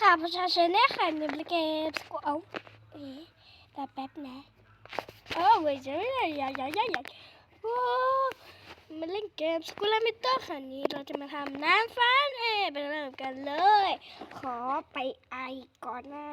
ค่ะประชาชนเนี่ยค่ะในเกมสกูเอาเอ๊ะแต่แป๊บนะเออเว้ยจะไม่ได้อย่าอย่าอย่าอย่าว้าวมาเล่นเกมสกูลมิเตอร์ค่ะนี้เราจะมาทำน้ำฟ้าเอ๊ไปเริ่มกันเลย ขอไปไอก่อนนะ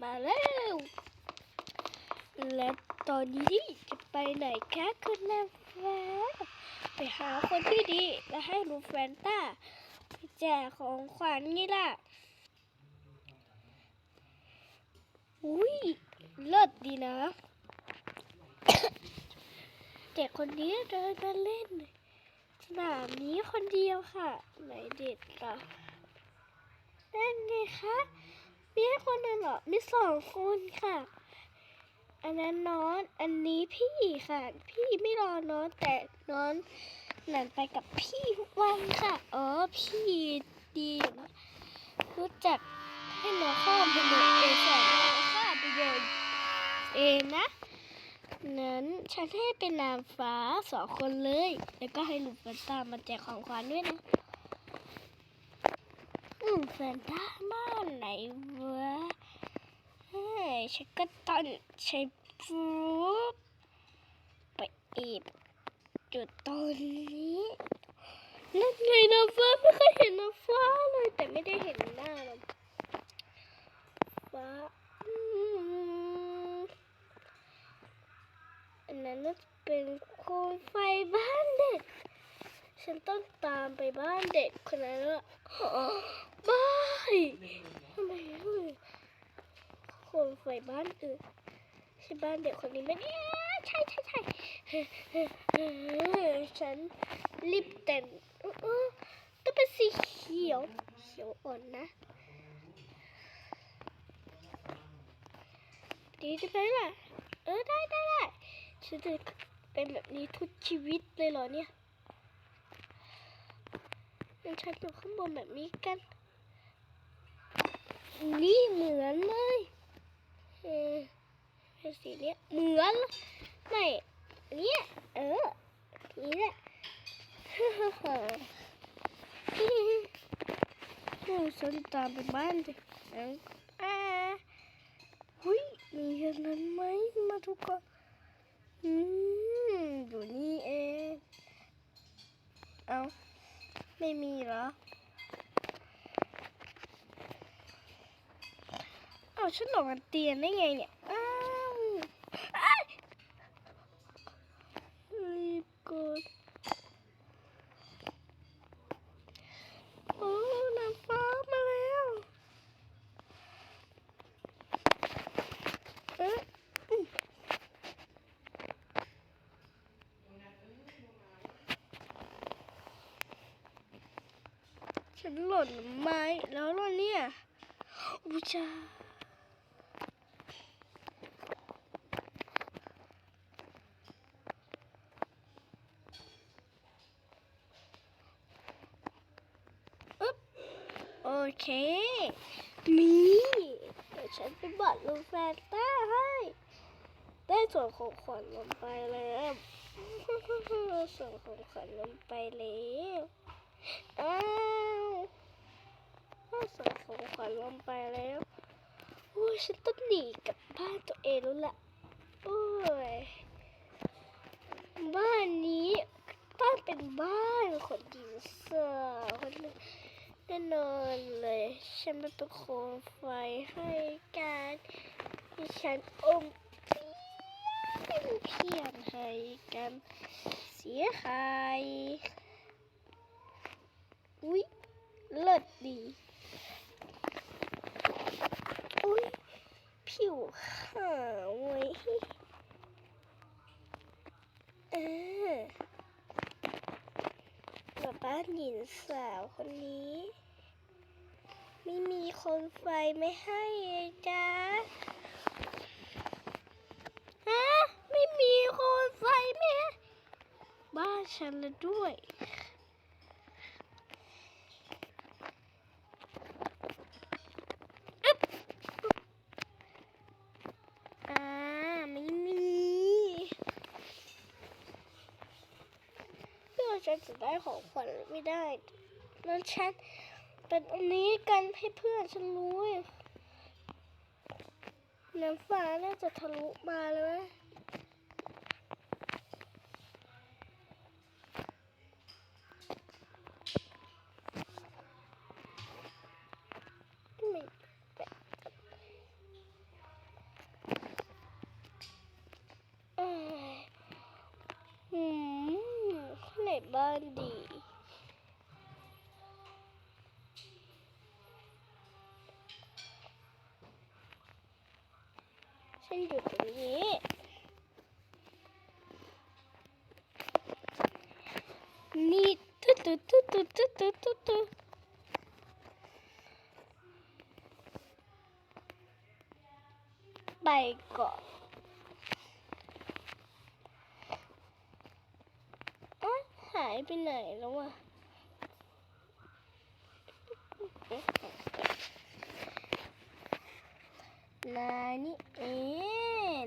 มาเร็วและตอนนี้จะไปไหนคะคุณน้ำฟ้าไปหาคนที่ดีและให้ลูกแฟนต้าไป แจกของขวัญนี่แหละอุ้ยเลิศดีนะเด็กคนนี้เดินมาเล่น สนามนี้คนเดียวค่ะ ไหนเด็กล่ะนั่นไงคะมีแค่คนเดียวเหรอมีสองคนค่ะ อันนั้นน้องอันนี้พี่ค่ะ พี่ไม่รอน้องแต่น้อ งนั่นไปกับพี่ทุกวันค่ะ เออพี่ดีรู้จักให้น้อข้ามไปเลยเองสอนข้ามไปเลยเองนะนั้นฉันให้เป็นนางฟ้าสองคนเลย แล้วก็ให้ลูกแฟนตามาแจกของขวัญด้วยนะอืมแฟนตาบ้านไหนวะเฮ้ยฉันก็ต้องใช้ฟูบไปเอบ จุดตอนนี้นั่นไงน้ำฟ้าไม่เคยเห็นน้ำฟ้าเลย แต่ไม่ได้เห็นหน้าน้ำฟ้าอืมอันนั้นน่าจะเป็นโคมไฟบ้านเด็ก ฉันต้องตามไปบ้านเด็กคนนั้นละบ้ายทำไมโคมไฟบ้านอื่นใช่บ้านเด็กคนนี้ไหมเนี่ยใช่ใช่ใช่ ฉันรีบแต่งเออเอต้องเป็นสีเขียว เขียวอ่อนนะดีจะไปล่ะ เออได้ได้ได้ฉันจะเป็นแบบนี้ทุกชีวิตเลยเหรอเนี่ยงั้นฉันอยู่ข้างบนแบบนี้กัน นี่เหมือนเลยเออเป็นสีเนี้ยเหมือน ไม่เนี้ยเออ นี่แหละโอ้ฉันตามไปบ้านดิเอาอ่าหุยมีอย่างนั้นไหมมาทุกคนอืมอยู่นี่เองเอาไม่มีเหรอเอาฉันหลงกันเตียนได้ไงเนี่ยอ้าวอ้ายรีบกดโอ้น้ำฟ้ามาแล้วเอ๊ะอืม ฉันหล่นไม้แล้วเหรอเนี่ยอุยจาอึ๊บโอเค มีเดี๋ยวฉันไปบอกลุงแฟนต้าให้ ได้ส่วนของขวัญลงไปแล้วส่วนของขวัญลงไปแล้วอ้า ส่วนของขวัญลงไปแล้วโอ้ยฉันต้องหนีกลับบ้านตัวเองแล้วล่ะโอ้ยบ้านนี้ต้องเป็นบ้านของหญิงสาวคนนึงแน่นอนเลย ฉันเป็นโคมไฟให้การที่ฉันอมเพียงเพียงให้กันเสียหายอุ๊ยเลิศดี อุ๊ย ผิวขาวเว้ยเออแบบบ้านหญิงสาวคนนี้ ไม่มีโคมไฟไม่ให้จ้าฮะไม่มีโคมไฟไหมบ้านฉันลยด้วย ไม่ได้ แล้วฉันเป็นอันนี้กันให้เพื่อนฉันรู้ยน้ำฟ้าน่าจะทะลุมาแล้วบ้านดี ตุ๊ดตุ๊ดตุ๊ดตุ๊ดตุ๊ดไปก่อนหายไปไหนแล้ววะนานี่เอง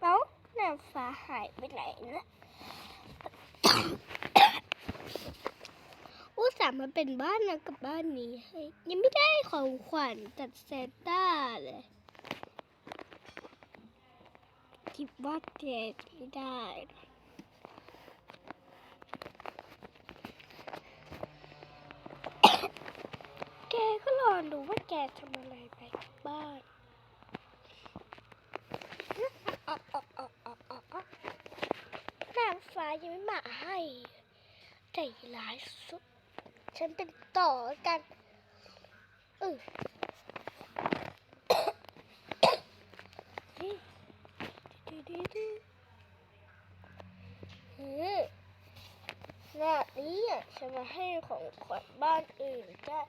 เอ้าน้ำฟ้าหายไปไหนนะ อุตส่าห์มาเป็นบ้านนะกับบ้านนี้ให้ยังไม่ได้ของขวัญจากเซนต้าเลยคิดว่าแกไม่ได้แกก็รอดูว่าแกทำอะไรไปบ้าน นาง ฟ้ายังไม่มาให้ใจร้ายสุด ฉันเป็นต่อกันเออนี่ดูดูดูเฮ้ยงานนี้อะฉันมาให้ของขวัญบ้านอื่นได้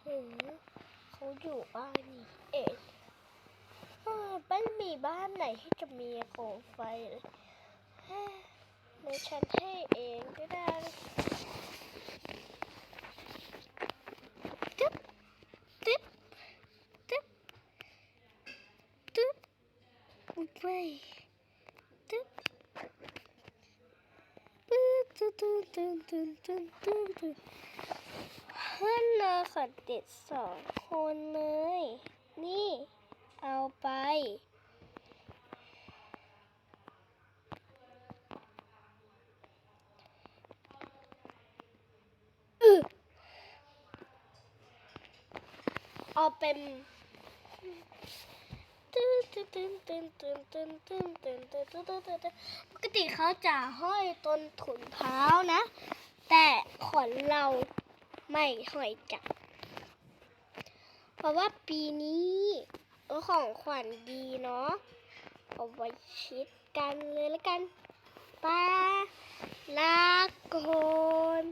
เฮ้ยเขาอยู่บ้านนี้เองไม่มีบ้านไหนที่จะมีโคมไฟเลย หรือฉันให้เองก็ได้ตึ๊บตึ๊บตึ๊บตึ๊บไปตึ๊บตึ๊บตึ๊บตึ๊บตึ๊บตึ๊บตึ๊บหลค่อนนอขอเด็ดสองคนเลย นี่ เอาไป ตึ้นตึ้นปกติเขาจะห้อยต้นถุนเท้านะ แต่ขนเราไม่ห้อยจับเพราะว่าปีนี้เออของขวัญดีเนาะเอาไว้ชิดกันเลยแล้วกันปาลาโกน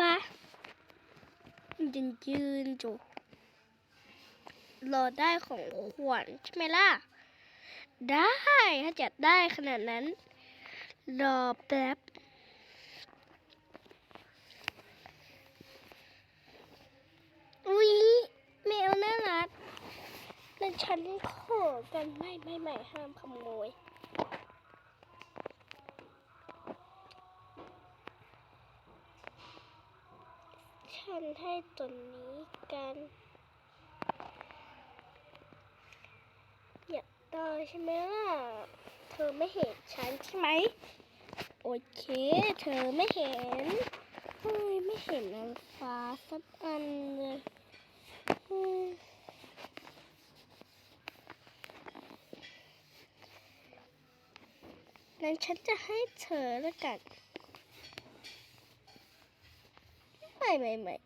ปะยืนยืนจูรอได้ของขวัญใช่ไหมล่ะ ได้ถ้าจัดได้ขนาดนั้น รอแป๊บอุ๊ยแมวน่ารักแล้วฉันขอกันไม่ไม่ไม่ห้ามขโมย ฉั นให้ตัวนี้กัน อยากได้ใช่ไหมล่ะ เธอไม่เห็นฉันใช่ไหม โอเค เธอไม่เห็น เฮ้ย ไม่เห็นนางฟ้าสักอันเลยนั้นฉันจะให้เธอแล้วกัน ไม่ไม่ไม่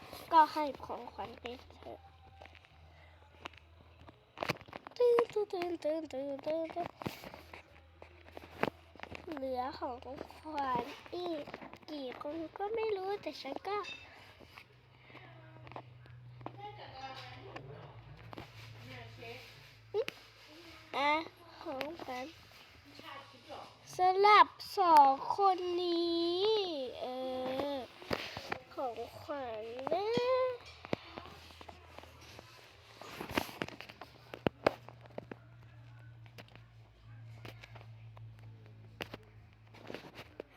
ก็ให้ของขวัญไปเถอะตึ้งตึ้งตึ้งตึ้งตึ้งตึ้งตึ้งเหลือของขวัญอีกกี่คนก็ไม่รู้แต่ฉันก็อะของขวัญสลับสองคนนี้ เออ ของขวัญนะ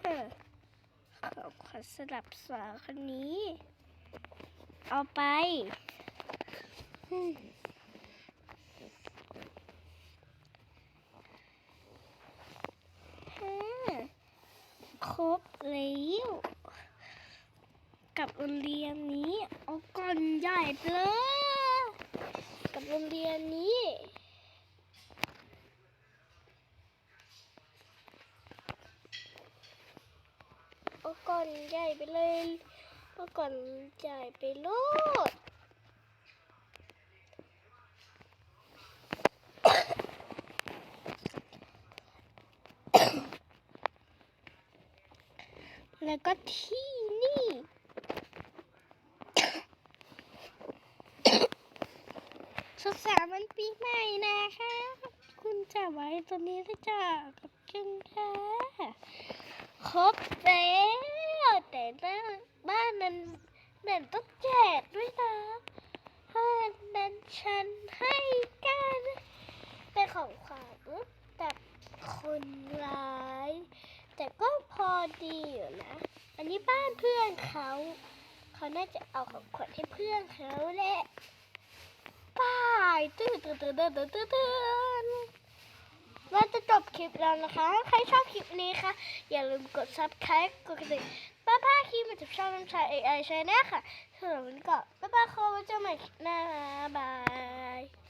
เออของขวัญ สลับสองคนนี้ เอาไป ครบแล้วกับโรงเรียนนี้ เอาก่อนใหญ่เลยกับโรงเรียนนี้ เอนใหญ่ไปเลยเอาก่อนใหญ่ไปโลดแล้วก็ที่นี่ สุขสันต์วันปีใหม่นะคะ คุณจะไว้ตัวนี้เลยจ้ะขอบคุณค่ะครบแล้ว แต่บ้านบ้านนั้นนั้นต้องแจกด้วยนะบ้านนั้นฉันให้กันเป็นของขวัญจากคนร้าย แต่ก็พอดีอยู่นะ อันนี้บ้านเพื่อนเขา เขาน่าจะเอาของขวัญให้เพื่อนเขาแหละป้ายตื่นตื่นตื่นตื่นตื่นตื่นตื่นเราจะจบคลิปแล้วนะคะ ใครชอบคลิปนี้คะอย่าลืมกด subscribe กดกระดิ่ง ป้าป้าคีมาจะชอบน้ำชาไอไอชาแนลค่ะสวนวันก่อนป้าป้าโคไว้เจอกันใหม่คลิปหน้บาย